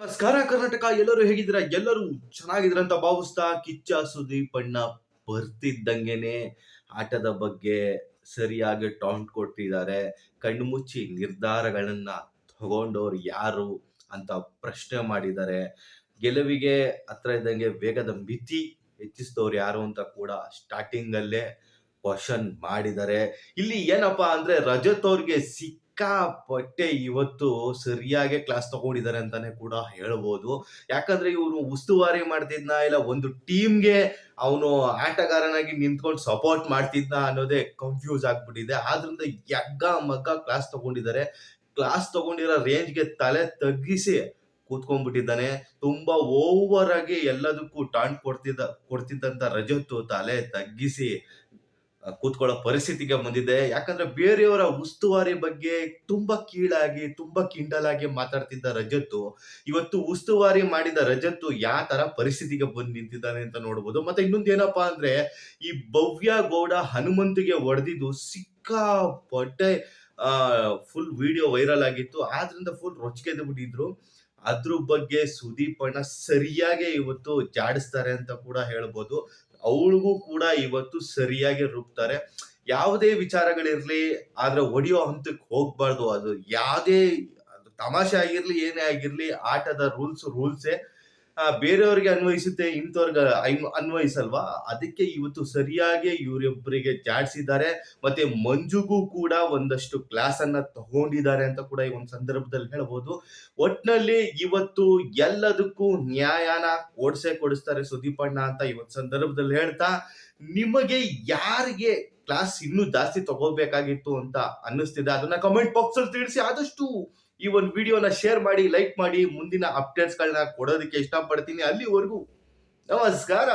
ನಮಸ್ಕಾರ, ಕರ್ನಾಟಕ. ಎಲ್ಲರೂ ಹೇಗಿದ್ದೀರಾ? ಎಲ್ಲರೂ ಚೆನ್ನಾಗಿದ್ರ ಅಂತ ಭಾವಿಸ್ತಾ ಕಿಚ್ಚ ಸುದೀಪ್ ಅಣ್ಣ ಬರ್ತಿದ್ದಂಗೆನೆ ಆಟದ ಬಗ್ಗೆ ಸರಿಯಾಗಿ ಟಾಂಟ್ ಕೊಟ್ಟಿದ್ದಾರೆ. ಕಣ್ಮುಚ್ಚಿ ನಿರ್ಧಾರಗಳನ್ನ ತಗೊಂಡವ್ರು ಯಾರು ಅಂತ ಪ್ರಶ್ನೆ ಮಾಡಿದ್ದಾರೆ. ಗೆಲುವಿಗೆ ಹತ್ರ ಇದ್ದಂಗೆ ವೇಗದ ಮಿತಿ ಹೆಚ್ಚಿಸಿದವ್ರು ಯಾರು ಅಂತ ಕೂಡ ಸ್ಟಾರ್ಟಿಂಗ್ ಅಲ್ಲೇ ಕ್ವಶನ್ ಮಾಡಿದ್ದಾರೆ. ಇಲ್ಲಿ ಏನಪ್ಪಾ ಅಂದ್ರೆ ರಜತ್ ಅವ್ರಿಗೆ ಸಿಕ್ಕಾಪಟ್ಟೆ ಇವತ್ತು ಸರಿಯಾಗಿ ಕ್ಲಾಸ್ ತಗೊಂಡಿದ್ದಾರೆ ಅಂತಾನೆ ಕೂಡ ಹೇಳ್ಬೋದು. ಯಾಕಂದ್ರೆ ಇವನು ಉಸ್ತುವಾರಿ ಮಾಡ್ತಿದ್ನ ಇಲ್ಲ ಒಂದು ಟೀಮ್ಗೆ ಅವನು ಆಟಗಾರನಾಗಿ ನಿಂತ್ಕೊಂಡು ಸಪೋರ್ಟ್ ಮಾಡ್ತಿದ್ನ ಅನ್ನೋದೇ ಕನ್ಫ್ಯೂಸ್ ಆಗ್ಬಿಟ್ಟಿದೆ. ಆದ್ರಿಂದ ಯಗ್ಗ ಮಗ್ಗ ಕ್ಲಾಸ್ ತಗೊಂಡಿದ್ದಾರೆ. ಕ್ಲಾಸ್ ತಗೊಂಡಿರೋ ರೇಂಜ್ಗೆ ತಲೆ ತಗ್ಗಿಸಿ ಕೂತ್ಕೊಂಡ್ಬಿಟ್ಟಿದ್ದಾನೆ. ತುಂಬಾ ಓವರ್ ಆಗಿ ಎಲ್ಲದಕ್ಕೂ ಟಾಂಟ್ ಕೊಡ್ತಿದ್ದ, ಕೊಡ್ತಿದ್ದಂತ ರಜತ್ತು ತಲೆ ತಗ್ಗಿಸಿ ಕೂತ್ಕೊಳ್ಳೋ ಪರಿಸ್ಥಿತಿಗೆ ಬಂದಿದೆ ಯಾಕಂದ್ರೆ ಬೇರೆಯವರ ಉಸ್ತುವಾರಿ ಬಗ್ಗೆ ತುಂಬಾ ಕೀಳಾಗಿ, ತುಂಬಾ ಕಿಂಡಲಾಗಿ ಮಾತಾಡ್ತಿದ್ದ ರಜತ್ತು, ಇವತ್ತು ಉಸ್ತುವಾರಿ ಮಾಡಿದ ರಜತ್ತು ಯಾವ ತರ ಪರಿಸ್ಥಿತಿಗೆ ಬಂದು ನಿಂತಿದ್ದಾನೆ ಅಂತ ನೋಡ್ಬೋದು. ಮತ್ತೆ ಇನ್ನೊಂದು ಏನಪ್ಪಾ ಅಂದ್ರೆ, ಈ ಭವ್ಯ ಗೌಡ ಹನುಮಂತಿಗೆ ಹೊಡೆದಿದ್ದು ಸಿಕ್ಕಾಪಟ್ಟೆ, ಆ ಫುಲ್ ವಿಡಿಯೋ ವೈರಲ್ ಆಗಿತ್ತು. ಆದ್ರಿಂದ ಫುಲ್ ರೊಚ್ಚಿಗೆದ್ದು ಬಿಟ್ಟಿದ್ರು ಅದ್ರ ಬಗ್ಗೆ ಸುದೀಪ್ ಅಣ್ಣ ಸರಿಯಾಗಿ ಇವತ್ತು ಜಾಡಿಸ್ತಾರೆ ಅಂತ ಕೂಡ ಹೇಳ್ಬೋದು. ಅವಳಿಗೂ ಕೂಡ ಇವತ್ತು ಸರಿಯಾಗಿ ರುಬ್ತಾರೆ ಯಾವುದೇ ವಿಚಾರಗಳಿರಲಿ, ಆದ್ರೆ ಹೊಡಿಯೋ ಹಂತಕ್ಕೆ ಹೋಗ್ಬಾರ್ದು. ಅದು ಯಾವುದೇ ತಮಾಷೆ ಆಗಿರ್ಲಿ, ಏನೇ ಆಗಿರ್ಲಿ, ಆಟದ ರೂಲ್ಸ್, ರೂಲ್ಸೇ ಬೇರೆಯವ್ರಿಗೆ ಅನ್ವಯಿಸುತ್ತೆ, ಇಂಥವ್ರಿಗೆ ಅನ್- ಅನ್ವಯಿಸಲ್ವಾ? ಅದಕ್ಕೆ ಇವತ್ತು ಸರಿಯಾಗಿ ಇವರಿಬ್ಬರಿಗೆ ಜಾಡಿಸಿದ್ದಾರೆ. ಮತ್ತೆ ಮಂಜುಗೂ ಕೂಡ ಒಂದಷ್ಟು ಕ್ಲಾಸ್ ಅನ್ನ ತಗೊಂಡಿದ್ದಾರೆ ಅಂತ ಕೂಡ ಈ ಒಂದು ಸಂದರ್ಭದಲ್ಲಿ ಹೇಳ್ಬೋದು. ಒಟ್ನಲ್ಲಿ ಇವತ್ತು ಎಲ್ಲದಕ್ಕೂ ನ್ಯಾಯನ ಕೊಡ್ಸೇ ಕೊಡಿಸ್ತಾರೆ ಸುದೀಪಣ್ಣ ಅಂತ ಇವತ್ತು ಸಂದರ್ಭದಲ್ಲಿ ಹೇಳ್ತಾ, ನಿಮಗೆ ಯಾರಿಗೆ ಕ್ಲಾಸ್ ಇನ್ನೂ ಜಾಸ್ತಿ ತಗೋಬೇಕಾಗಿತ್ತು ಅಂತ ಅನ್ನಿಸ್ತಿದೆ? ಅದನ್ನ ಕಮೆಂಟ್ ಬಾಕ್ಸ್ ಅಲ್ಲಿ ತಿಳಿಸಿ ಆದಷ್ಟು ಈ ಒಂದು ವಿಡಿಯೋನ ಶೇರ್ ಮಾಡಿ ಲೈಕ್ ಮಾಡಿ ಮುಂದಿನ ಅಪ್ಡೇಟ್ಸ್ ಗಳನ್ನ ಕೊಡೋದಕ್ಕೆ ಇಷ್ಟಪಡ್ತೀನಿ. ಅಲ್ಲಿವರೆಗೂ ನಮಸ್ಕಾರ.